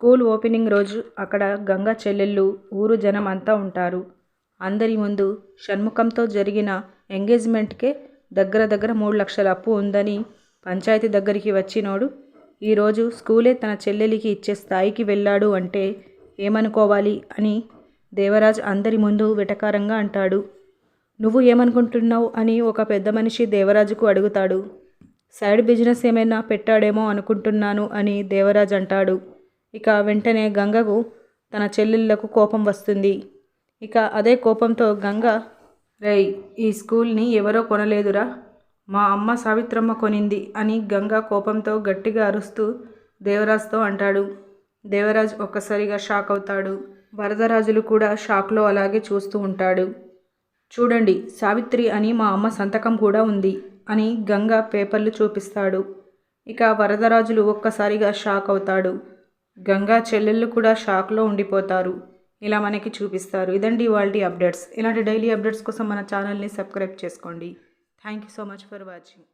School opening రోజు అక్కడ గంగ చెల్లెళ్ళు ఊరు జనం అంతా ఉంటారు. అందరి ముందు షణ్ముఖంతో జరిగిన ఎంగేజ్మెంట్కే దగ్గర దగ్గర మూడు లక్షల అప్పు ఉందని పంచాయతీ దగ్గరికి వచ్చినోడు ఈరోజు స్కూలే తన చెల్లెలికి ఇచ్చే స్థాయికి వెళ్ళాడు అంటే ఏమనుకోవాలి అని దేవరాజ్ అందరి ముందు వెటకారంగా అంటాడు. నువ్వు ఏమనుకుంటున్నావు? అని ఒక పెద్ద మనిషి దేవరాజుకు అడుగుతాడు. సైడ్ బిజినెస్ ఏమైనా పెట్టాడేమో అనుకుంటున్నాను అని దేవరాజ్ అంటాడు. ఇక వెంటనే గంగకు తన చెల్లెళ్ళకు కోపం వస్తుంది. ఇక అదే కోపంతో గంగ రై ఈ స్కూల్ని ఎవరో కొనలేదురా. మా అమ్మ సావిత్రమ్మ కొనింది అని గంగ కోపంతో గట్టిగా అరుస్తూ దేవరాజ్తో అంటాడు. దేవరాజ్ ఒక్కసారిగా షాక్ అవుతాడు. వరదరాజులు కూడా షాక్లో అలాగే చూస్తూ ఉంటాడు. చూడండి సావిత్రి అని మా అమ్మ సంతకం కూడా ఉంది అని గంగ పేపర్లు చూపిస్తాడు. ఇక వరదరాజులు ఒక్కసారిగా షాక్ అవుతాడు. గంగా చెల్లెళ్ళు కూడా షాక్లో ఉండిపోతారు. ఇలా మనకి చూపిస్తారు. ఇదండి వాళ్ళ అప్డేట్స్. ఇలాంటి డైలీ అప్డేట్స్ కోసం మన ఛానల్ని సబ్స్క్రైబ్ చేసుకోండి. Thank you so much for watching.